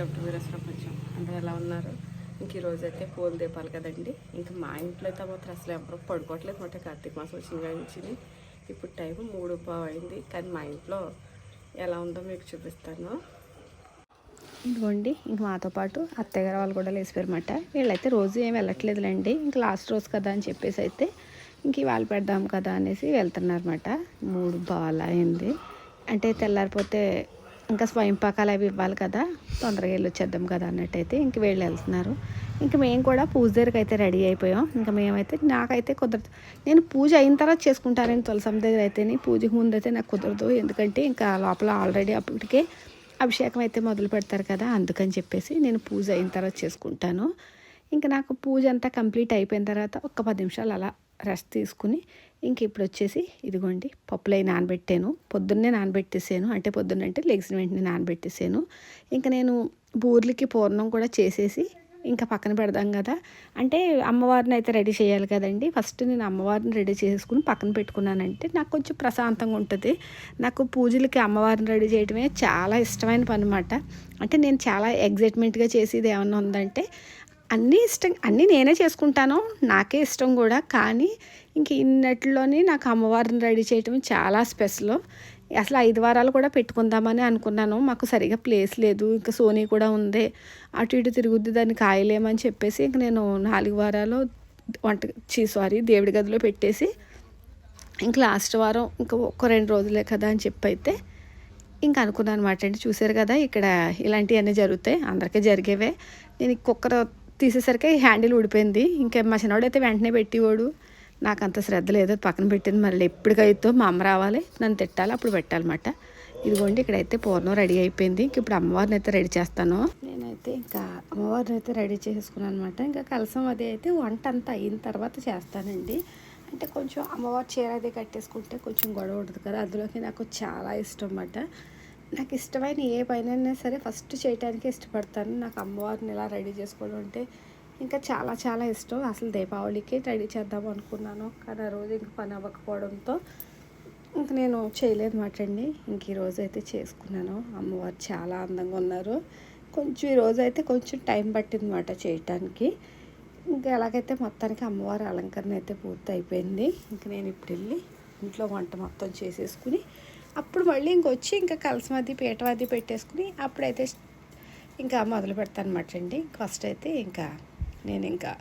Welcome to వీరస్ ప్రపంచం అందరూ ఎలా ఉన్నారు? ఇంక ఈరోజు అయితే పూలు దీపాలు కదండి. ఇంకా మా ఇంట్లో అయితే మాత్రం అసలు ఎవరు పడుకోవట్లేదు మాట కార్తీక మాసం వచ్చింది కానీ ఇప్పుడు టైం మూడు పావు అయింది కానీ మా ఇంట్లో ఎలా ఉందో మీకు చూపిస్తాను. ఇదిగోండి ఇంక మాతో పాటు అత్తయ్యగారు వాళ్ళు కూడా లేచిపోయారన్నమాట. వీళ్ళైతే రోజు ఏం వెళ్ళట్లేదులేండి. ఇంక లాస్ట్ రోజు కదా అని చెప్పేసి అయితే ఇంక ఇవాళ పెడదాం కదా అనేసి వెళ్తున్నారన్నమాట. మూడు బాగా అయింది అంటే తెల్లారిపోతే ఇంకా స్వయం పాకాలు అవి ఇవ్వాలి కదా. తొందరగా వెళ్ళి వచ్చేద్దాం కదా అన్నట్టయితే ఇంక వీళ్ళు వెళ్తున్నారు. ఇంక మేము కూడా పూజ దగ్గరికి అయితే రెడీ అయిపోయాం. ఇంకా మేమైతే నాకైతే కుదరదు. నేను పూజ అయిన తర్వాత చేసుకుంటానని తులసం దగ్గర అయితేనే పూజకు ముందు అయితే నాకు కుదరదు. ఎందుకంటే ఇంకా లోపల ఆల్రెడీ అప్పటికే అభిషేకం అయితే మొదలు పెడతారు కదా అందుకని చెప్పేసి నేను పూజ అయిన తర్వాత చేసుకుంటాను. ఇంకా నాకు పూజ అంతా కంప్లీట్ అయిపోయిన తర్వాత ఒక పది నిమిషాలు అలా రెస్ట్ తీసుకుని ఇంక ఇప్పుడు వచ్చేసి ఇదిగోండి పప్పులై నానబెట్టాను. పొద్దున్నే నానబెట్టేసాను. అంటే పొద్దున్న అంటే లెగ్సిన వెంటనే నానబెట్టేసాను. ఇంకా నేను బూర్లకి పూర్ణం కూడా చేసేసి ఇంకా పక్కన పెడదాం కదా. అంటే అమ్మవారిని అయితే రెడీ చేయాలి కదండి. ఫస్ట్ నేను అమ్మవారిని రెడీ చేసుకుని పక్కన పెట్టుకున్నానంటే నాకు కొంచెం ప్రశాంతంగా ఉంటుంది. నాకు పూజలకి అమ్మవారిని రెడీ చేయడమే చాలా ఇష్టమైన పని అనమాట అంటే నేను చాలా ఎగ్జైట్మెంట్గా చేసేది ఏమన్నా ఉందంటే అన్నీ ఇష్టం అన్నీ నేనే చేసుకుంటాను. నాకే ఇష్టం కూడా. కానీ ఇంక ఇన్నట్లోనే నాకు అమ్మవారిని రెడీ చేయటం చాలా స్పెషల్. అసలు ఐదు వారాలు కూడా పెట్టుకుందామని అనుకున్నాను. మాకు సరిగా ప్లేస్ లేదు. ఇంకా సోనీ కూడా ఉంది. అటు ఇటు తిరుగుద్ది దాన్ని కాయలేమని చెప్పేసి ఇంక నేను నాలుగు వారాలు వంట చీ సారీ దేవుడి గదిలో పెట్టేసి ఇంక లాస్ట్ వారం ఇంకా ఒక్క రెండు రోజులే కదా అని చెప్పి అయితే ఇంకా అనుకున్నాను అనమాట అండి చూసారు కదా ఇక్కడ ఇలాంటివన్నీ జరుగుతాయి. అందరికీ జరిగేవే. నేను కుక్కర్ తీసేసరికి హ్యాండిల్ ఊడిపోయింది. ఇంకా మా చిన్నవాడైతే వెంటనే పెట్టేవాడు. నాకు అంత శ్రద్ధ లేదు పక్కన పెట్టింది. మళ్ళీ ఎప్పటికైతే మా అమ్మ రావాలి నన్ను తిట్టాలి అప్పుడు పెట్టాలన్నమాట. ఇదిగోండి ఇక్కడైతే పూర్ణం రెడీ అయిపోయింది. ఇంక ఇప్పుడు అమ్మవారిని అయితే రెడీ చేస్తాను. నేనైతే ఇంకా అమ్మవారిని అయితే రెడీ చేసుకున్నాను అనమాట ఇంకా కలసం అది అయితే వంట అంతా అయిన తర్వాత చేస్తానండి. అంటే కొంచెం అమ్మవారి చీర అది కట్టేసుకుంటే కొంచెం గొడవ ఉంటుంది కదా. అందులోకి నాకు చాలా ఇష్టం అన్నమాట. నాకు ఇష్టమైన ఏ పైన సరే ఫస్ట్ చేయడానికి ఇష్టపడతాను. నాకు అమ్మవారిని ఎలా రెడీ చేసుకోవడం అంటే ఇంకా చాలా చాలా ఇష్టం. అసలు దీపావళికి రెడీ చేద్దాం అనుకున్నాను. కానీ ఆ రోజు ఇంక పని అవ్వకపోవడంతో ఇంక నేను చేయలేదు మాట అండి. ఇంక ఈరోజు అయితే చేసుకున్నాను. అమ్మవారు చాలా అందంగా ఉన్నారు. కొంచెం ఈరోజు అయితే కొంచెం టైం పట్టింది చేయటానికి. ఇంకా ఎలాగైతే మొత్తానికి అమ్మవారి అలంకరణ అయితే పూర్తి అయిపోయింది ఇంక నేను ఇప్పుడు వెళ్ళి ఇంట్లో వంట మొత్తం చేసేసుకుని అప్పుడు మళ్ళీ ఇంకొచ్చి ఇంకా కలసమది పీటమది పెట్టేసుకుని అప్పుడైతే ఇంకా మొదలు పెడతాను అనమాట అండి. ఫస్ట్ అయితే ఇంకా నేను ఇంకా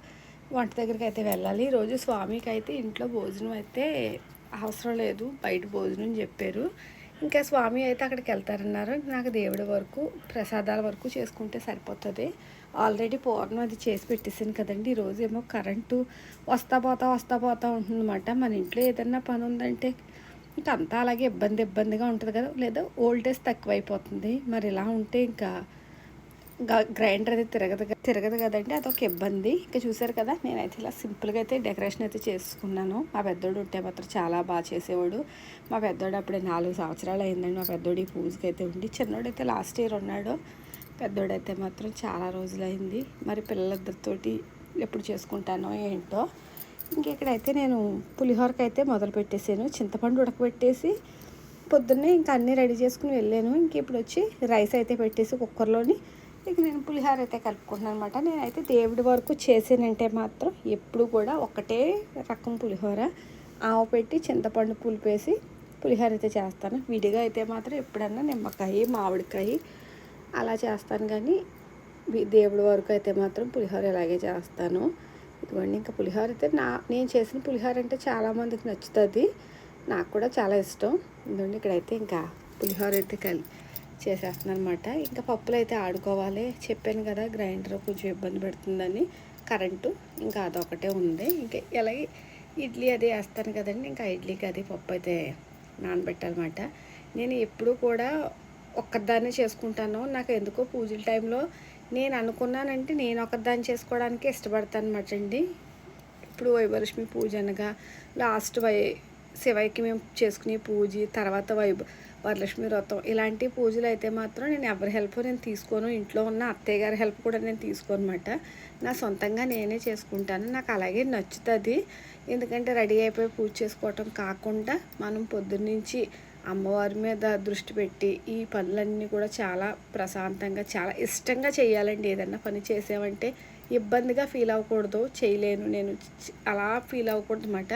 వంట దగ్గరికి అయితే వెళ్ళాలి. ఈరోజు స్వామికి అయితే ఇంట్లో భోజనం అయితే అవసరం లేదు. బయట భోజనం చెప్పారు. ఇంకా స్వామి అయితే అక్కడికి వెళ్తారన్నారు. నాకు దేవుడి వరకు ప్రసాదాల వరకు చేసుకుంటే సరిపోతుంది. ఆల్రెడీ పూర్ణం అది చేసి పెట్టేసాను కదండి. ఈరోజు ఏమో కరెంటు వస్తా పోతా వస్తా పోతా ఉంటుందన్నమాట. మన ఇంట్లో ఏదన్నా పని ఉందంటే ఇంకా అంతా అలాగే ఇబ్బంది ఇబ్బందిగా ఉంటుంది కదా. లేదా ఓల్టేజ్ తక్కువైపోతుంది. మరి ఇలా ఉంటే ఇంకా గ్రైండర్ అయితే తిరగదు తిరగదు కదండి. అదొక ఇబ్బంది. ఇంకా చూసారు కదా నేనైతే ఇలా సింపుల్గా అయితే డెకరేషన్ అయితే చేసుకున్నాను. మా పెద్దోడు ఉంటే మాత్రం చాలా బాగా చేసేవాడు. మా పెద్దోడు అప్పుడే నాలుగు సంవత్సరాలు అయిందండి. మా పెద్దోడు ఈ పూజకి అయితే ఉండి చిన్నోడు అయితే లాస్ట్ ఇయర్ ఉన్నాడు. పెద్దోడు అయితే మాత్రం చాలా రోజులైంది. మరి పిల్లలిద్దరితోటి ఎప్పుడు చేసుకుంటానో ఏంటో ఇంకెక్కడైతే నేను పులిహోరకి అయితే మొదలు పెట్టేసాను చింతపండు ఉడకబెట్టేసి పొద్దున్నే ఇంకా అన్నీ రెడీ చేసుకుని వెళ్ళాను. ఇంక ఇప్పుడు వచ్చి రైస్ అయితే పెట్టేసి కుక్కర్లోని ఇక నేను పులిహోర అయితే కలుపుకుంటున్నాను అనమాట నేనైతే దేవుడి వరకు చేసానంటే మాత్రం ఎప్పుడు కూడా ఒకటే రకం పులిహోర. ఆవు పెట్టి చింతపండు పులిపేసి పులిహోర అయితే చేస్తాను. విడిగా అయితే మాత్రం ఎప్పుడన్నా నిమ్మకాయ మామిడికాయ అలా చేస్తాను. కానీ దేవుడి వరకు అయితే మాత్రం పులిహోర ఇలాగే చేస్తాను. ఇదిగోండి ఇంకా పులిహోర అయితే నా నేను చేసిన పులిహోర అంటే చాలామందికి నచ్చుతుంది. నాకు కూడా చాలా ఇష్టం. ఇదిగోండి ఇక్కడైతే ఇంకా పులిహోర అయితే కలి చేసేస్తున్నాను అనమాట ఇంకా పప్పులు అయితే ఆడుకోవాలి. చెప్పాను కదా గ్రైండర్ కొంచెం ఇబ్బంది పెడుతుందని. కరెంటు ఇంకా అదొకటే ఉంది. ఇంకా ఇలాగే ఇడ్లీ అది వేస్తాను కదండి. ఇంకా ఇడ్లీకి అది పప్పు అయితే నానబెట్టాలన్నమాట. నేను ఎప్పుడూ కూడా ఒక్కదాన్నే చేసుకుంటాను. నాకు ఎందుకో పూజల టైంలో నేను అనుకున్నానంటే నేను ఒకదాన్ని చేసుకోవడానికి ఇష్టపడతాను అనమాట అండి ఇప్పుడు వైభలక్ష్మి పూజ అనగా లాస్ట్ వై శివయ్యకి మేము చేసుకునే పూజ తర్వాత వైభ వరలక్ష్మి వ్రతం. ఇలాంటి పూజలు అయితే మాత్రం నేను ఎవరి హెల్ప్ నేను తీసుకోను. ఇంట్లో ఉన్న అత్తయ్య గారి హెల్ప్ కూడా నేను తీసుకోనమాట నా సొంతంగా నేనే చేసుకుంటాను. నాకు అలాగే నచ్చుతుంది. ఎందుకంటే రెడీ అయిపోయి పూజ చేసుకోవటం కాకుండా మనం పొద్దున్నుంచి అమ్మవారి మీద దృష్టి పెట్టి ఈ పనులన్నీ కూడా చాలా ప్రశాంతంగా చాలా ఇష్టంగా చేయాలండి. ఏదన్నా పని చేసామంటే ఇబ్బందిగా ఫీల్ అవ్వకూడదు. చేయలేను. నేను అలా ఫీల్ అవ్వకూడదు అన్నమాట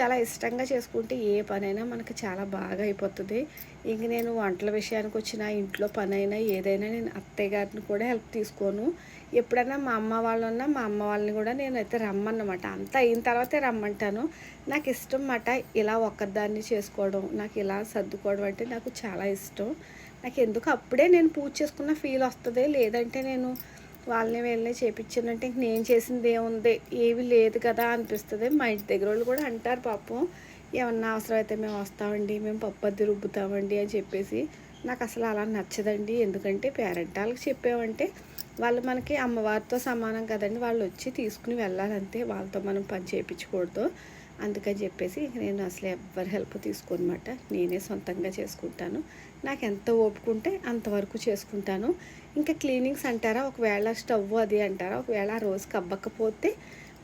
చాలా ఇష్టంగా చేసుకుంటే ఏ పనైనా మనకు చాలా బాగా అయిపోతుంది. ఇంక నేను వంటల విషయానికి వచ్చిన ఇంట్లో పనైనా ఏదైనా నేను అత్తయ్య గారిని కూడా హెల్ప్ తీసుకోను. ఎప్పుడైనా మా అమ్మ వాళ్ళు ఉన్నా మా అమ్మ వాళ్ళని కూడా నేనైతే రమ్మన్నమాట. అంతా అయిన తర్వాతే రమ్మంటాను. నాకు ఇష్టం మాట ఇలా ఒక్కదాన్ని చేసుకోవడం నాకు ఇలా సర్దుకోవడం అంటే నాకు చాలా ఇష్టం. నాకు ఎందుకు అప్పుడే నేను పూజ చేసుకున్న ఫీల్ వస్తుంది? లేదంటే నేను వాళ్ళని వెళ్ళి చేపించానంటే ఇంక నేను చేసింది ఏముంది? ఏవి లేదు కదా అనిపిస్తుంది. మా ఇంటి దగ్గర వాళ్ళు కూడా అంటారు పాపం. ఏమన్నా అవసరం అయితే మేము వస్తామండి మేము పప్పద్ది రుబ్బుతామండి అని చెప్పేసి. నాకు అసలు అలా నచ్చదండి. ఎందుకంటే పేరెంట్ వాళ్ళకి చెప్పామంటే వాళ్ళు మనకి అమ్మవారితో సమానం కదండి. వాళ్ళు వచ్చి తీసుకుని వెళ్ళాలంతే వాళ్ళతో మనం పని చేయించకూడదు. అందుకని చెప్పేసి ఇంక నేను అసలు ఎవ్వరి హెల్ప్ తీసుకోనమాట. నేనే సొంతంగా చేసుకుంటాను. నాకు ఎంత ఓపుకుంటే అంతవరకు చేసుకుంటాను. ఇంకా క్లీనింగ్స్ అంటారా? ఒకవేళ స్టవ్ అది అంటారా? ఒకవేళ ఆ రోజుకి అవ్వకపోతే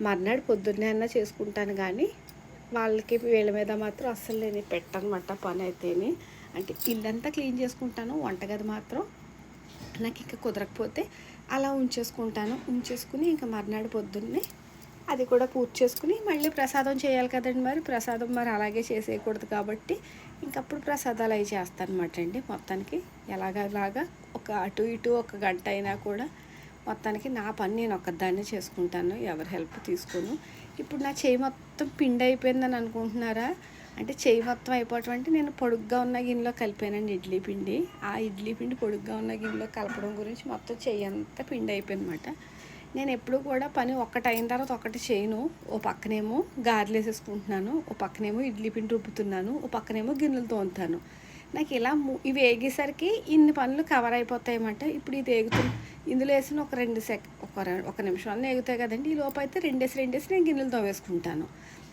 మర్నాడు పొద్దున్నే అన్నా చేసుకుంటాను కానీ వాళ్ళకి వీళ్ళ మీద మాత్రం అస్సలు నేను పెట్టనమాట పని అయితేనే అంటే ఇల్లంతా క్లీన్ చేసుకుంటాను వంటగది మాత్రం. నాకు ఇంకా కుదరకపోతే అలా ఉంచేసుకుంటాను. ఉంచేసుకుని ఇంకా మర్నాడు పొద్దున్నే అది కూడా పూజ చేసుకుని మళ్ళీ ప్రసాదం చేయాలి కదండి మరి. ప్రసాదం మరి అలాగే చేసేయకూడదు కాబట్టి ఇంకప్పుడు ప్రసాదాలు అవి చేస్తానమాట అండి. మొత్తానికి ఎలాగలాగా ఒక అటు ఇటు ఒక గంట అయినా కూడా మొత్తానికి నా పని నేను ఒక్కదాన్నే చేసుకుంటాను. ఎవరి హెల్ప్ తీసుకోను. ఇప్పుడు నా చేయి మొత్తం పిండి అయిపోయిందని అనుకుంటున్నారా? అంటే చేయి మొత్తం అయిపోవటం అంటే నేను పొడుగ్గా ఉన్న గిన్నెలో కలిపానండి ఇడ్లీ పిండి. ఆ ఇడ్లీ పిండి పొడుగ్గా ఉన్న గిన్నెలో కలపడం గురించి మొత్తం చేయి అంతా పిండి అయిపోయిందన్నమాట. నేను ఎప్పుడు కూడా పని ఒక్కటి అయిన తర్వాత ఒకటి చేయను. ఓ పక్కనేమో గారెలు వేసేసుకుంటున్నాను ఓ పక్కనేమో ఇడ్లీ పిండి రుబ్బుతున్నాను ఓ పక్కనేమో గిన్నెలు తోముతాను. నాకు ఇలా ఇవి వేగేసరికి ఇన్ని పనులు కవర్ అయిపోతాయన్నమాట ఇప్పుడు ఇది వేగుతుంది ఇందులో వేసిన ఒక రెండు సెక్ ఒక ఒక నిమిషం అన్నీ వేగుతాయి కదండి. ఈ లోపు అయితే రెండేసి రెండేసి నేను గిన్నెలు తోవేసుకుంటాను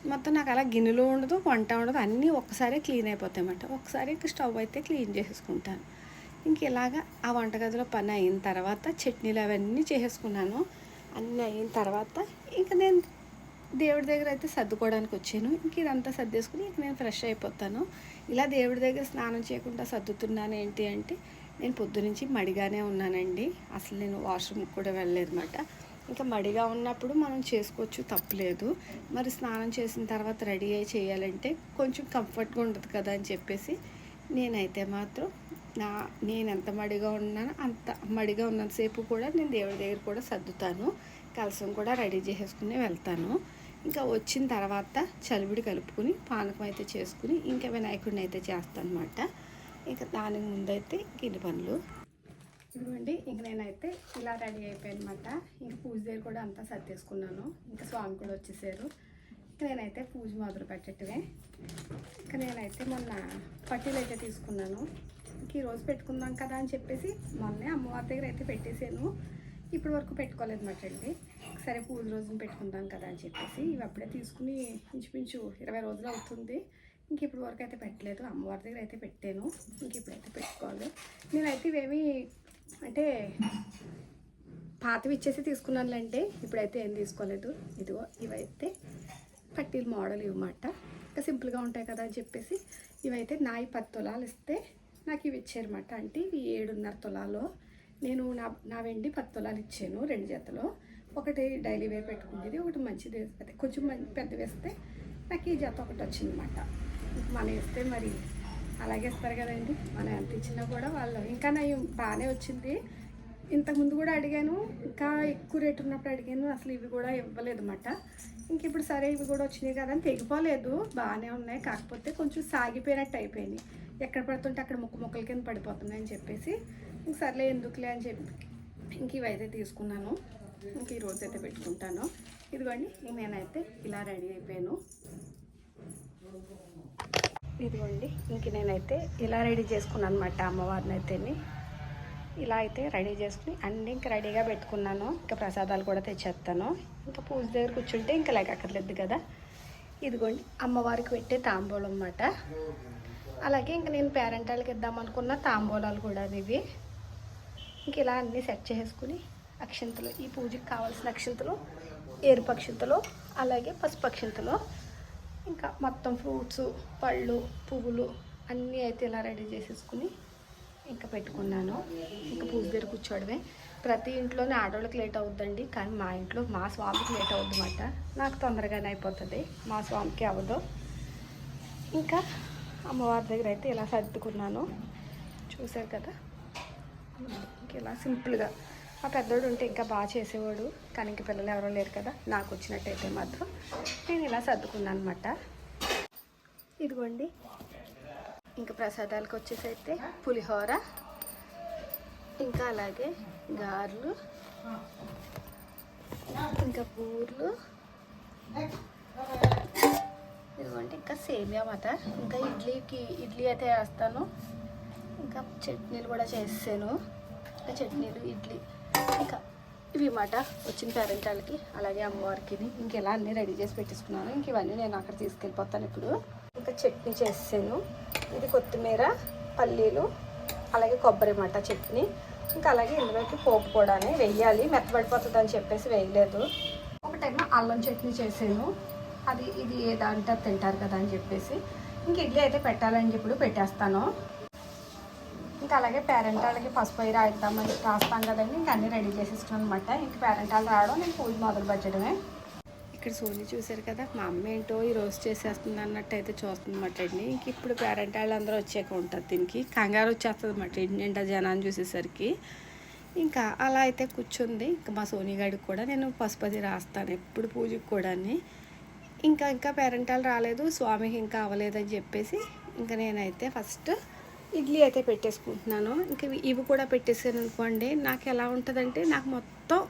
మొత్తం నాకు అలా గిన్నెలు ఉండదు వంట ఉండదు అన్నీ ఒక్కసారి క్లీన్ అయిపోతాయి అన్నమాట ఒకసారి స్టవ్ అయితే క్లీన్ చేసేసుకుంటాను. ఇంక ఇలాగా ఆ వంటగదిలో పని అయిన తర్వాత చట్నీలు అవన్నీ చేసేసుకున్నాను. అన్నీ అయిన తర్వాత ఇంక నేను దేవుడి దగ్గర అయితే సర్దుకోవడానికి వచ్చాను. ఇంక ఇదంతా సర్దేసుకుని ఇంక నేను ఫ్రెష్ అయిపోతాను. ఇలా దేవుడి దగ్గర స్నానం చేయకుండా సర్దుతున్నాను ఏంటి అంటే నేను పొద్దునుంచి మడిగానే ఉన్నానండి. అసలు నేను వాష్రూమ్కి కూడా వెళ్ళలేదు అనమాట ఇంకా మడిగా ఉన్నప్పుడు మనం చేసుకోవచ్చు తప్పులేదు. మరి స్నానం చేసిన తర్వాత రెడీ అయ్యి చేయాలంటే కొంచెం కంఫర్ట్గా ఉండదు కదా అని చెప్పేసి నేనైతే మాత్రం నా నేను ఎంత మడిగా ఉన్నానో అంత మడిగా ఉన్నంతసేపు కూడా నేను దేవుడి దగ్గర కూడా సర్దుతాను. కలసం కూడా రెడీ చేసేసుకుని వెళ్తాను. ఇంకా వచ్చిన తర్వాత చలివిడి కలుపుకుని పానకం అయితే చేసుకుని ఇంకా వినాయకుడిని అయితే చేస్తాను అనమాట ఇంకా దానికి ముందైతే గిన్నె పనులు. ఇదిగోండి ఇంక నేనైతే ఇలా రెడీ అయిపోయానమాట. ఇంక పూజ దగ్గర కూడా అంతా సర్దేసుకున్నాను. ఇంకా స్వామి కూడా వచ్చేసారు. ఇంక నేనైతే పూజ మొదలు పెట్టటమే ఇంకా నేనైతే మొన్న పట్టీలు అయితే తీసుకున్నాను. ఇంక ఈరోజు పెట్టుకుందాం కదా అని చెప్పేసి మొన్నే అమ్మవారి దగ్గర అయితే పెట్టేసాను. ఇప్పటి వరకు పెట్టుకోలేదు మాట అండి. సరే పూజ రోజున పెట్టుకుందాం కదా అని చెప్పేసి ఇవి అప్పుడే తీసుకుని ఇంచుమించు ఇరవై రోజులు అవుతుంది. ఇంక ఇప్పటి వరకు అయితే పెట్టలేదు. అమ్మవారి దగ్గర అయితే పెట్టాను. ఇంక ఇప్పుడైతే పెట్టుకోవాలి. నేనైతే ఇవేమి అంటే పాతవి ఇచ్చేసి తీసుకున్నానులంటే ఇప్పుడైతే ఏం తీసుకోలేదు. ఇదిగో ఇవైతే పట్టీలు మోడల్ ఇవ్వమాట. ఇంకా సింపుల్గా ఉంటాయి కదా అని చెప్పేసి ఇవైతే నాయి పది తులాలు ఇస్తే నాకు ఇవి ఇచ్చారన్నమాట అంటే ఇవి ఏడున్నర తులాలో. నేను నా నా వెండి పది తులాలు ఇచ్చాను రెండు జతలో. ఒకటి డైలీ వేర్ పెట్టుకునేది ఒకటి మంచిది. అదే కొంచెం మంచి పెద్ద వేస్తే నాకు ఈ జత ఒకటి వచ్చిందన్నమాట. మనం వేస్తే మరి అలాగే ఇస్తారు కదండి. మనం ఎంత ఇచ్చినా కూడా వాళ్ళు ఇంకా నా బాగానే వచ్చింది. ఇంతకుముందు కూడా అడిగాను ఇంకా ఎక్కువ రేటు ఉన్నప్పుడు అడిగాను అసలు ఇవి కూడా ఇవ్వలేదు అనమాట ఇంక ఇప్పుడు సరే ఇవి కూడా వచ్చినాయి కదా అని తెగిపోలేదు. బాగానే ఉన్నాయి కాకపోతే కొంచెం సాగిపోయినట్టు అయిపోయినాయి. ఎక్కడ పడుతుంటే అక్కడ ముక్కు ముక్కల కింద పడిపోతున్నాయి అని చెప్పేసి ఇంక సర్లే ఎందుకులే అని చెప్పి ఇంక ఇవైతే తీసుకున్నాను. ఇంక ఈ రోజు అయితే పెట్టుకుంటాను. ఇదిగోండి నేనైతే ఇలా రెడీ అయిపోయాను. ఇదిగోండి ఇంక నేనైతే ఇలా రెడీ చేసుకున్నాను అనమాట అమ్మవారిని అయితేని. ఇలా అయితే రెడీ చేసుకుని అన్నీ ఇంకా రెడీగా పెట్టుకున్నాను. ఇంకా ప్రసాదాలు కూడా తెచ్చేస్తాను. ఇంకా పూజ దగ్గర కూర్చుంటే ఇంకా లేకక్కర్లేదు కదా. ఇదిగోండి అమ్మవారికి పెట్టే తాంబూలం అన్నమాట. అలాగే ఇంకా నేను పేరెంటాలకి వాళ్ళకి ఇద్దామనుకున్న తాంబూలాలు కూడా ఇవి. ఇంక ఇలా అన్నీ సెట్ చేసుకుని అక్షింతలు ఈ పూజకి కావాల్సిన అక్షింతలు ఎరుపు అక్షింతలు అలాగే పసుపు అక్షింతలు ఇంకా మొత్తం ఫ్రూట్స్ పళ్ళు పువ్వులు అన్నీ అయితే ఇలా రెడీ చేసేసుకుని ఇంకా పెట్టుకున్నాను. ఇంకా పూజ దగ్గర కూర్చోవడమే ప్రతి ఇంట్లోనే ఆడవాళ్ళకి లేట్ అవుద్దండి కానీ మా ఇంట్లో మా స్వామికి లేట్ అవుద్ది అన్నమాట నాకు తొందరగానే అయిపోతుంది. మా స్వామికి అవ్వదు. ఇంకా అమ్మవారి దగ్గర అయితే ఇలా సర్దుకున్నాను. చూశారు కదా? ఇంక ఇలా సింపుల్గా మా పెద్దోడు ఉంటే ఇంకా బాగా చేసేవాడు కానీ ఇంక పిల్లలు ఎవరో లేరు కదా. నాకు వచ్చినట్టయితే మాత్రం నేను ఇలా సర్దుకున్నాను అనమాట ఇదిగోండి. ఇంకా ప్రసాదాలకు వచ్చేసైతే పులిహోర ఇంకా అలాగే గారెలు ఇంకా బూర్లు ఇదిగోండి ఇంకా సేమియా మాట ఇంకా ఇడ్లీకి ఇడ్లీ అయితే వేస్తాను. ఇంకా చట్నీలు కూడా చేసాను ఇంకా చట్నీలు ఇడ్లీ. ఇంకా ఇవి మాట వచ్చిన పేరెంటాలకి అలాగే అమ్మవారికి ఇంకెలా అన్నీ రెడీ చేసి పెట్టేసుకున్నాను. ఇంక ఇవన్నీ నేను అక్కడ తీసుకెళ్ళిపోతాను ఇప్పుడు. ఇంకా చట్నీ చేసాను ఇది కొత్తిమీర పల్లీలు అలాగే కొబ్బరి మాట చట్నీ. ఇంకా అలాగే ఇందులోకి పోపు కూడా వెయ్యాలి మెత్తబడిపోతుంది అని చెప్పేసి వేయలేదు. ఒకటేమో అల్లం చట్నీ చేసాను. అది ఇది ఏదంటే తింటారు కదా అని చెప్పేసి. ఇంక ఇడ్లీ అయితే పెట్టాలని ఇప్పుడు పెట్టేస్తాను. ఇంకా అలాగే పేరెంట్ వాళ్ళకి పసుపు అయి రాయిద్దామని రాస్తాం కదండి. ఇంకా అన్నీ రెడీ చేసేసుకున్నాను అనమాట ఇంక పేరెంట్ వాళ్ళు రావడం నేను పూజ మొదలు పెట్టడమే. ఇక్కడ సోని చూశారు కదా మా అమ్మ ఏంటో ఈ రోజు చేసేస్తుంది అన్నట్టు అయితే చూస్తుందన్నమాట అండి. ఇంక ఇప్పుడు పేరెంట్ వాళ్ళందరూ వచ్చాక ఉంటుంది దీనికి. కంగారు వచ్చేస్తుంది అనమాట ఇంటి నిండా జనాన్ని చూసేసరికి. ఇంకా అలా అయితే కూర్చుంది. ఇంకా మా సోని గారికి కూడా నేను పసుపది రాస్తాను ఎప్పుడు పూజకి కూడా ఇంకా ఇంకా పేరెంట్ వాళ్ళు రాలేదు స్వామికి ఇంకా అవ్వలేదని చెప్పేసి ఇంకా నేనైతే ఫస్ట్ ఇడ్లీ అయితే పెట్టేసుకుంటున్నాను. ఇంకా ఇవి- కూడా పెట్టేసాను అనుకోండి నాకు ఎలా ఉంటుందంటే నాకు మొత్తం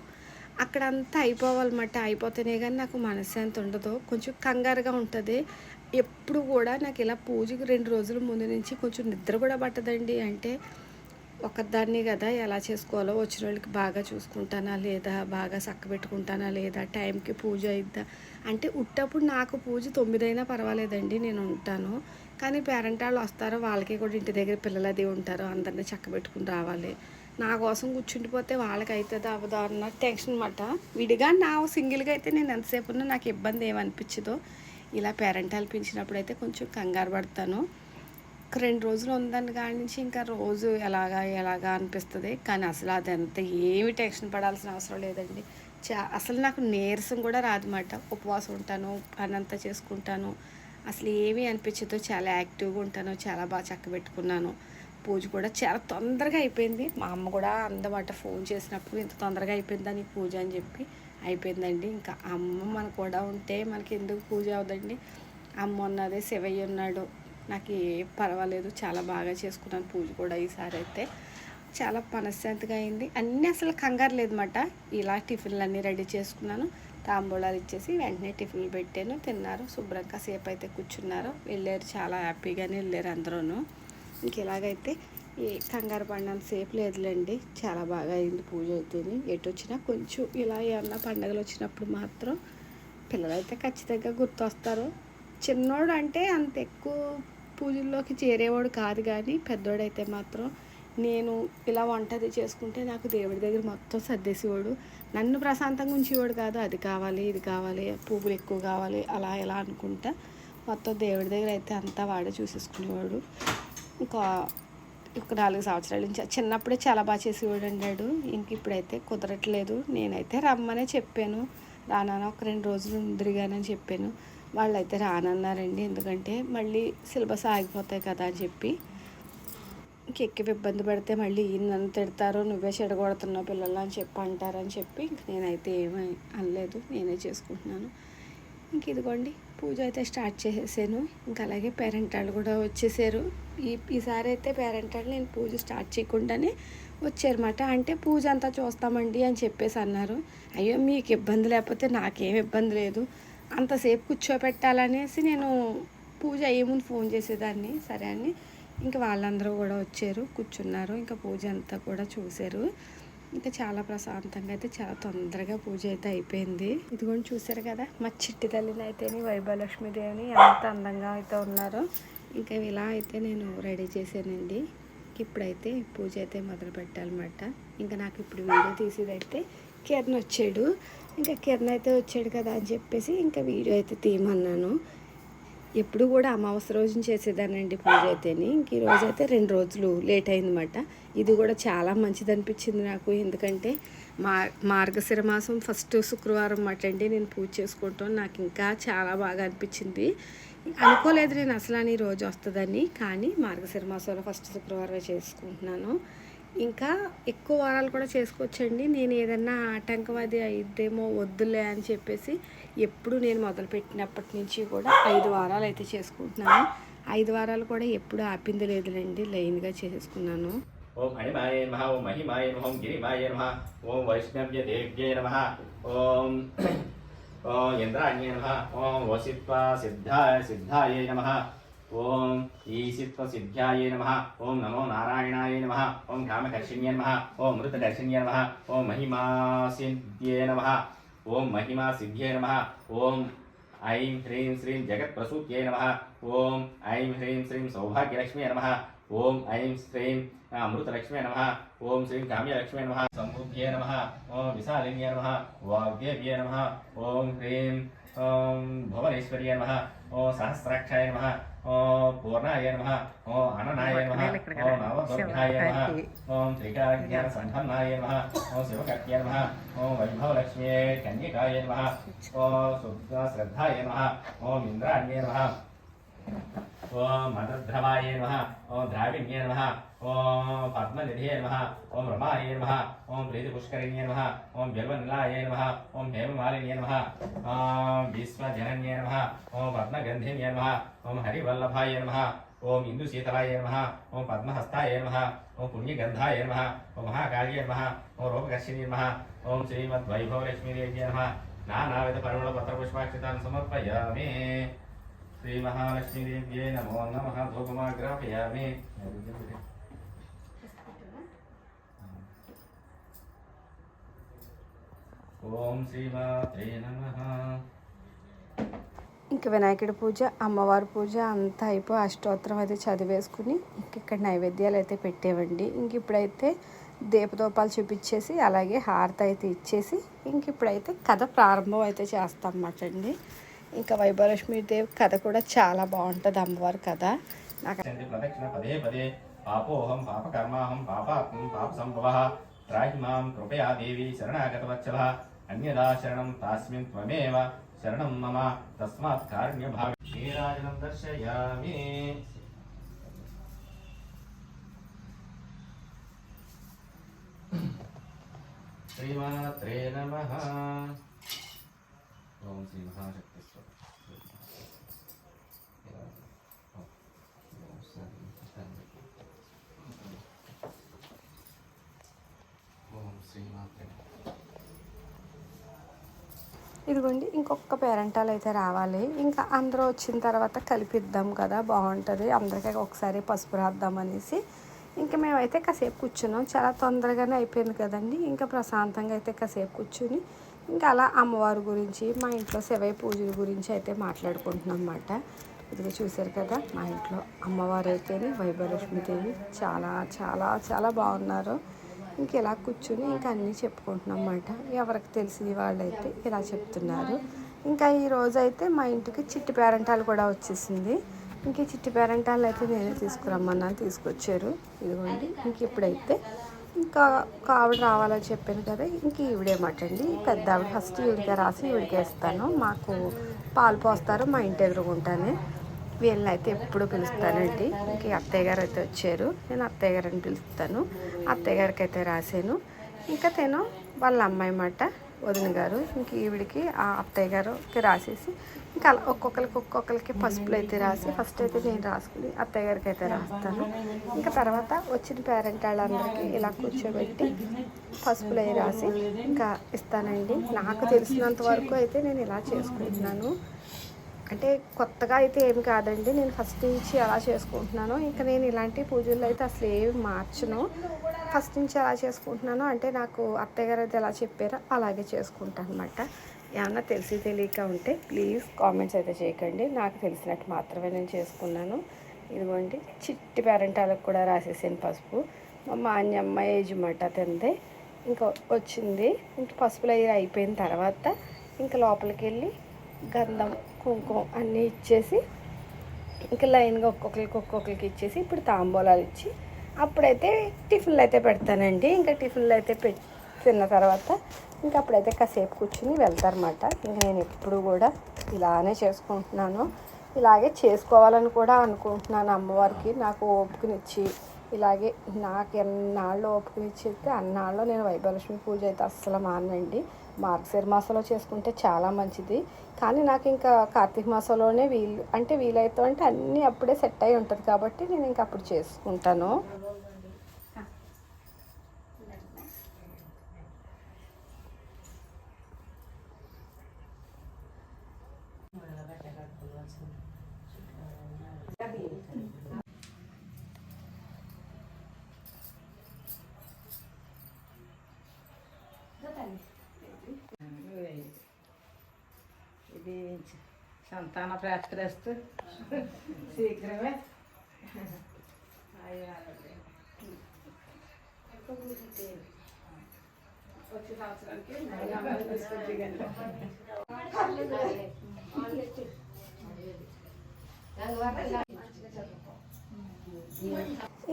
అక్కడ అంతా అయిపోవాలన్నమాట. అయిపోతేనే కానీ నాకు మనశ్శాంతి ఉండదు. కొంచెం కంగారుగా ఉంటుంది. ఎప్పుడు కూడా నాకు ఇలా పూజకి రెండు రోజుల ముందు నుంచి కొంచెం నిద్ర కూడా పట్టదండి. అంటే ఒకదాన్ని కదా ఎలా చేసుకోవాలో వచ్చిన వాళ్ళకి బాగా చూసుకుంటానా లేదా బాగా చక్క పెట్టుకుంటానా లేదా టైంకి పూజ అయిద్దా? అంటే ఉట్టప్పుడు నాకు పూజ తొమ్మిదైనా పర్వాలేదండి నేను ఉంటాను. కానీ పేరెంట్ వాళ్ళు వస్తారు వాళ్ళకి కూడా ఇంటి దగ్గర పిల్లలు అది ఉంటారు అందరినీ చక్కబెట్టుకుని రావాలి. నా కోసం కూర్చుండిపోతే వాళ్ళకి అవుతుందా అవ్వదా అన్న టెన్షన్ అనమాట విడిగా నా సింగిల్గా అయితే నేను ఎంతసేపు ఉన్నా నాకు ఇబ్బంది ఏమనిపించదో ఇలా పేరెంట్ అనిపించినప్పుడు అయితే కొంచెం కంగారు పడతాను. ఒక రెండు రోజులు ఉందని కాడి నుంచి ఇంకా రోజు ఎలాగా ఎలాగా అనిపిస్తుంది. కానీ అసలు అదంతా ఏమి టెన్షన్ పడాల్సిన అవసరం లేదండి. చా అసలు నాకు నీరసం కూడా రాదన్నమాట. ఉపవాసం ఉంటాను పని అంతా చేసుకుంటాను. అసలు ఏమీ అనిపించదో. చాలా యాక్టివ్గా ఉంటాను. చాలా బాగా చక్క పెట్టుకున్నాను పూజ కూడా చాలా తొందరగా అయిపోయింది. మా అమ్మ కూడా అందమాట ఫోన్ చేసినప్పుడు ఇంత తొందరగా అయిపోయిందా నీ పూజ అని చెప్పి అయిపోయిందండి. ఇంకా అమ్మ మన కూడా ఉంటే మనకి ఎందుకు పూజ అవుదండి అమ్మ ఉన్నది శివయ్య ఉన్నాడు. నాకు ఏ పర్వాలేదు. చాలా బాగా చేసుకున్నాను పూజ కూడా ఈసారి అయితే. చాలా మనశ్శాంతిగా అయింది. అన్నీ అసలు కంగారు లేదన్నమాట. ఇలా టిఫిన్లు అన్నీ రెడీ చేసుకున్నాను. తాంబూలాలు ఇచ్చేసి వెంటనే టిఫిన్లు పెట్టాను తిన్నారు. శుభ్రంగా సేపు అయితే కూర్చున్నారు. వెళ్ళారు చాలా హ్యాపీగానే వెళ్ళారు అందరూను. ఇంక ఇలాగైతే ఈ కంగారు పడినంత సేపు లేదులేండి. చాలా బాగా అయింది పూజ అవుతుంది ఎటు వచ్చినా కొంచెం ఇలా ఏమన్నా పండగలు వచ్చినప్పుడు మాత్రం పిల్లలైతే ఖచ్చితంగా గుర్తొస్తారు. చిన్నోడు అంటే అంత ఎక్కువ పూజల్లోకి చేరేవాడు కాదు కానీ పెద్దోడైతే మాత్రం నేను ఇలా వంటది చేసుకుంటే నాకు దేవుడి దగ్గర మొత్తం సర్దేసేవాడు. నన్ను ప్రశాంతంగా ఉంచేవాడు కాదు. అది కావాలి ఇది కావాలి పువ్వులు ఎక్కువ కావాలి అలా ఎలా అనుకుంటా మొత్తం దేవుడి దగ్గర అయితే అంతా వాడే చూసేసుకునేవాడు. ఇంకా ఒక నాలుగు సంవత్సరాల నుంచి చిన్నప్పుడే చాలా బాగా చేసేవాడు అన్నాడు ఇంక ఇప్పుడైతే కుదరట్లేదు. నేనైతే రమ్మనే చెప్పాను. రానాన్న ఒక రెండు రోజులు ఉందిరిగానని చెప్పాను. వాళ్ళైతే రానన్నారండి. ఎందుకంటే మళ్ళీ సిలబస్ ఆగిపోతాయి కదా అని చెప్పి ఇంకెక్కి ఇబ్బంది పడితే మళ్ళీ ఈయన నన్ను తిడతారు నువ్వే చెడగొడుతున్నావు పిల్లలు అని చెప్పి అంటారని చెప్పి ఇంక నేనైతే ఏమీ అనలేదు. నేనే చేసుకుంటున్నాను. ఇంక ఇదిగోండి పూజ అయితే స్టార్ట్ చేసేసాను. ఇంకా అలాగే పేరెంట్ వాళ్ళు కూడా వచ్చేసారు. ఈ ఈసారి అయితే పేరెంట్ వాళ్ళు నేను పూజ స్టార్ట్ చేయకుండానే వచ్చారన్నమాట. అంటే పూజ అంతా చూస్తామండి అని చెప్పేసి అన్నారు. అయ్యో మీకు ఇబ్బంది లేకపోతే నాకేం ఇబ్బంది లేదు. అంతసేపు కూర్చోపెట్టాలనేసి నేను పూజ అయ్యే ముందు ఫోన్ చేసేదాన్ని. సరే అని ఇంకా వాళ్ళందరూ కూడా వచ్చారు కూర్చున్నారు. ఇంకా పూజ అంతా కూడా చూశారు. ఇంకా చాలా ప్రశాంతంగా అయితే చాలా తొందరగా పూజ అయితే అయిపోయింది. ఇదిగోండి చూశారు కదా మా చిట్టి తల్లిని అయితేని వైభవలక్ష్మీదేవిని ఎంత అందంగా అయితే ఉన్నారో. ఇంకా ఇలా అయితే నేను రెడీ చేశానండి. ఇప్పుడైతే పూజ అయితే మొదలు పెట్టాలన్నమాట. ఇంకా నాకు ఇప్పుడు వీడియో తీసేది అయితే కిరణ్ వచ్చాడు. ఇంకా కిరణ్ అయితే వచ్చాడు కదా అని చెప్పేసి ఇంకా వీడియో అయితే తీయమన్నాను. ఎప్పుడు కూడా అమావాస్య రోజున చేసేదానండి పూజ అయితేని. ఇంక ఈ అయితే రెండు రోజులు లేట్ అయిందన్నమాట. ఇది కూడా చాలా మంచిది అనిపించింది నాకు. ఎందుకంటే మా మార్గశిర మాసం ఫస్ట్ శుక్రవారం మాట అండి. నేను పూజ చేసుకుంటాం. నాకు ఇంకా చాలా బాగా అనిపించింది. అనుకోలేదు నేను అసలు అని ఈ రోజు వస్తుందని కానీ మార్గశిర మాసంలో ఫస్ట్ శుక్రవారం చేసుకుంటున్నాను. ఇంకా ఎక్కువ వారాలు కూడా చేసుకోవచ్చండి. నేను ఏదన్నా ఆటంకవాది అయిద్దేమో వద్దులే అని చెప్పేసి ఎప్పుడు నేను మొదలుపెట్టినప్పటి నుంచి కూడా ఐదు వారాలు అయితే చేసుకుంటున్నాను ఐదు వారాలు కూడా ఎప్పుడు ఆపింది లేదులేండి లైన్గా చేసుకున్నాను ఓం హణిమాయ నమ ఓం మహిమాయ నమ ఓం గిరిమాయ నమ ఓం వైష్ణవ్య దేవ్యే నమ ఓం ఓం ఇంద్రాణ్యే నమ ఓం వసిత్వ సిద్ధాయ సిద్ధాయ నమః ఓం ఈశిత్వ సిద్ధ్యాయ నమ ఓం నమో నారాయణాయ నమః ఓం కామకర్షిణ్య నమ ఓం మృతకర్షిణ్యే నమ ఓం మహిమా సిద్ధ్యే నమ ఓం మహిమా సిద్ధ్యే నమ. ఓం ఐం హ్రీం శ్రీం జగత్ప్రసూత్యై నమ. ఓం ఐం హ్రీం శ్రీం సౌభాగ్యలక్ష్మీ నమ. ఓం ఐం శ్రీం అమృతలక్ష్మీ నమ. ఓం శ్రీం కామ్యలక్ష్మీ నమ. సంబుద్ధ్యే నమ. ఓం విశాలిన్యే నమ. వాగ్దేవ్యే నమ. ఓం హ్రీం ఓం భువనేశ్వర్యే నమః. ఓం సహస్రాక్షాయ నమ. ఓం పూర్ణాయ నమః ఓం అననాయ నమః ఓం నవదుర్గాయ నమః ఓం త్రికాజ్ఞాన సంపన్నాయ నమః ఓం శివకర్త్య నమః ఓం వైభవలక్ష్మ్యే కన్యకాయ నమః ఓం శుద్ధ శ్రద్ధాయ నమః ఓం ఇంద్రాణ్యే నమః ఓం మదద్రవాయ నమః ఓం ద్రావిణ్యే నమః ఓం పద్మనిధే నమః ఓం రమాయ నమః ఓం ప్రీతిపుష్కరిణ్యే నమః ఓం బిల్వనిలాయ నమః ఓం హేమమాలిన్యే నమః ఓం విశ్వజనన్యే నమః ఓం పద్మగంధిన్యే నమః ఓం హరివల్లభాయ నమః ఓం ఇందుశీతలాయ నమః ఓం పద్మహస్తాయ నమః ఓం పుణ్యగంధాయ నమః ఓం మహాకాళ్యే నమః ఓం రూపకర్షిణ్యే నమః ఓం శ్రీమద్వైభవలక్ష్మీదేవ్యే నమః నానావిధ పరిమళ పత్రపుష్పాక్షితాన్ని సమర్పయామి శ్రీ మహాలక్ష్మీదేవ్యై నమో నమ ధూపమాగ్రాపయామి ఓం శ్రీమాత్రే నమ. ఇంక వినాయకుడి పూజ అమ్మవారి పూజ అంతా అయిపోయి అష్టోత్తరం అయితే చదివేసుకుని ఇంక ఇక్కడ నైవేద్యాలు అయితే పెట్టేవండి. ఇంక ఇప్పుడైతే దీపదోపాలు చూపించేసి అలాగే హారత అయితే ఇచ్చేసి ఇంక ఇప్పుడైతే కథ ప్రారంభం అయితే చేస్తాం అన్నమాట అండి. ఇంకా వైభవలక్ష్మి దేవి కథ కూడా చాలా బాగుంటుంది అమ్మవారి కథ. నాకు ప్రదక్షిణ పదే పదే. పాపోహం పాపకర్మాహం పాపాత్మం పాప సంభవ త్రాహి మాం కృపయా దేవి శరణాగతవత్సల. అన్యదా శరణం తాస్మిన్ త్వమేవ. శరణం మమ. తస్మాత్ కారుణ్య భాగ శ్రీరాజనం దర్శయామి. శ్రీమాత్రే నమః. ఓం శ్రీ మహాశక్తి ఓం ఇదిగోండి ఇంకొక పేరెంటాలు అయితే రావాలి. ఇంకా అందరూ వచ్చిన తర్వాత కలిపిద్దాం కదా బాగుంటుంది. అందరికీ ఒకసారి పసుపు రాద్దాం అనేసి. ఇంకా మేమైతే కాసేపు కూర్చున్నాం. చాలా తొందరగానే అయిపోయింది కదండి. ఇంకా ప్రశాంతంగా అయితే కాసేపు కూర్చుని ఇంకా అలా అమ్మవారి గురించి మా ఇంట్లో శివయ పూజల గురించి అయితే మాట్లాడుకుంటున్నాం అన్నమాట. ఇదిగో చూశారు కదా మా ఇంట్లో అమ్మవారు అయితేనే వైభవలక్ష్మీదేవి చాలా చాలా చాలా బాగున్నారు. ఇంక ఇలా కూర్చుని ఇంకా అన్నీ చెప్పుకుంటున్నాం అన్నమాట. ఎవరికి తెలిసిన వాళ్ళైతే ఇలా చెప్తున్నారు. ఇంకా ఈ రోజు అయితే మా ఇంటికి చిట్టి పేరెంటాలు కూడా వచ్చేసింది. ఇంక చిట్టి పేరెంటాలు అయితే నేనే తీసుకురమ్మన్నాను తీసుకొచ్చారు. ఇదిగోండి ఇంక ఇప్పుడైతే ఇంకా ఆవిడ రావాలని చెప్పాను కదా ఇంక ఈవిడేమటండి పెద్ద ఆవిడ ఫస్ట్ ఈవిడికే రాసి ఈవిడికేస్తాను మాకు పాలు పోస్తారు మా ఇంటి ఎదురుకుంటానే వీళ్ళని అయితే ఎప్పుడు పిలుస్తానండి. ఇంక ఈ అత్తయ్య గారు అయితే వచ్చారు. నేను అత్తయ్య గారిని పిలుస్తాను. అత్తయ్య గారికి అయితే రాశాను. ఇంకా తను వాళ్ళ అమ్మాయి మాట వదిన గారు ఇంక ఈవిడికి ఆ అత్తయ్య గారుకి రాసేసి ఇంకా అలా ఒక్కొక్కరికి ఒక్కొక్కరికి పసుపులు అయితే రాసి ఫస్ట్ అయితే నేను రాసుకుని అత్తయ్య గారికి అయితే రాస్తాను. ఇంకా తర్వాత వచ్చిన పేరెంట్ వాళ్ళందరికీ ఇలా కూర్చోబెట్టి పసుపులు అవి రాసి ఇంకా ఇస్తానండి. నాకు తెలిసినంత వరకు అయితే నేను ఇలా చేసుకుంటున్నాను. అంటే కొత్తగా అయితే ఏమి కాదండి నేను ఫస్ట్ నుంచి అలా చేసుకుంటున్నాను. ఇంకా నేను ఇలాంటి పూజలు అయితే అసలు ఏమి మార్చను. ఫస్ట్ నుంచి ఎలా చేసుకుంటున్నాను అంటే నాకు అత్తయ్య గారు అయితే ఎలా చెప్పారో అలాగే చేసుకుంటాను అనమాట ఏమన్నా తెలిసి తెలియక ఉంటే ప్లీజ్ కామెంట్స్ అయితే చేయకండి. నాకు తెలిసినట్టు మాత్రమే నేను చేసుకున్నాను. ఇదిగోండి చిట్టి పేరెంటాలకు కూడా రాసేసాను పసుపు. మా మాన్యమ్మ ఏజ్ మాట తింది. ఇంకా వచ్చింది. ఇంకా పసుపులు అవి అయిపోయిన తర్వాత ఇంకా లోపలికి వెళ్ళి గంధం కుంకుమ అన్నీ ఇచ్చేసి ఇంకా లైన్గా ఒక్కొక్కరికి ఒక్కొక్కరికి ఇచ్చేసి ఇప్పుడు తాంబూలాలు ఇచ్చి అప్పుడైతే టిఫిన్లు అయితే పెడతానండి. ఇంకా టిఫిన్లు అయితే పెట్టి తిన్న తర్వాత ఇంకా అప్పుడైతే కాసేపు కూర్చుని వెళ్తారన్నమాట. నేను ఎప్పుడు కూడా ఇలానే చేసుకుంటున్నాను. ఇలాగే చేసుకోవాలని కూడా అనుకుంటున్నాను అమ్మవారికి. నాకు ఓపికనిచ్చి ఇలాగే నాకు ఎన్నాళ్ళు ఓపికనిచ్చితే అన్నాళ్ళు నేను వైభవలక్ష్మి పూజ అయితే అస్సలు మానండి మార్గశిర మాసంలో చేసుకుంటే చాలా మంచిది. కానీ నాకు ఇంకా కార్తీక మాసంలోనే వీలు అంటే వీలైతే అంటే అన్నీ అప్పుడే సెట్ అయి ఉంటుంది కాబట్టి నేను ఇంకా అప్పుడు చేసుకుంటాను ఇది సంతాన ప్రాప్తిరస్తు శీఘ్రమే వచ్చే సంవత్సరానికి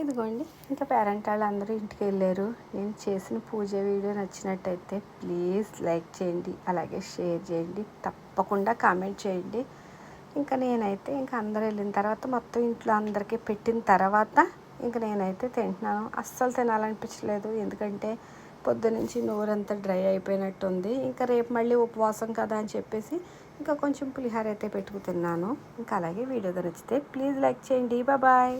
ఇదిగోండి ఇంకా పేరెంట్ వాళ్ళు అందరూ ఇంటికి వెళ్ళారు. నేను చేసిన పూజ వీడియో నచ్చినట్టయితే ప్లీజ్ లైక్ చేయండి అలాగే షేర్ చేయండి తప్పకుండా కామెంట్ చేయండి. ఇంకా నేనైతే ఇంకా అందరూ వెళ్ళిన తర్వాత మొత్తం ఇంట్లో అందరికీ పెట్టిన తర్వాత ఇంకా నేనైతే తింటున్నాను. అస్సలు తినాలనిపించలేదు. ఎందుకంటే పొద్దునుంచి నోరంతా డ్రై అయిపోయినట్టుంది. ఇంకా రేపు మళ్ళీ ఉపవాసం కదా అని చెప్పేసి ఇంకా కొంచెం పులిహోర అయితే పెట్టుకు తిన్నాను. ఇంకా అలాగే వీడియో నచ్చితే ప్లీజ్ లైక్ చేయండి. బాయ్.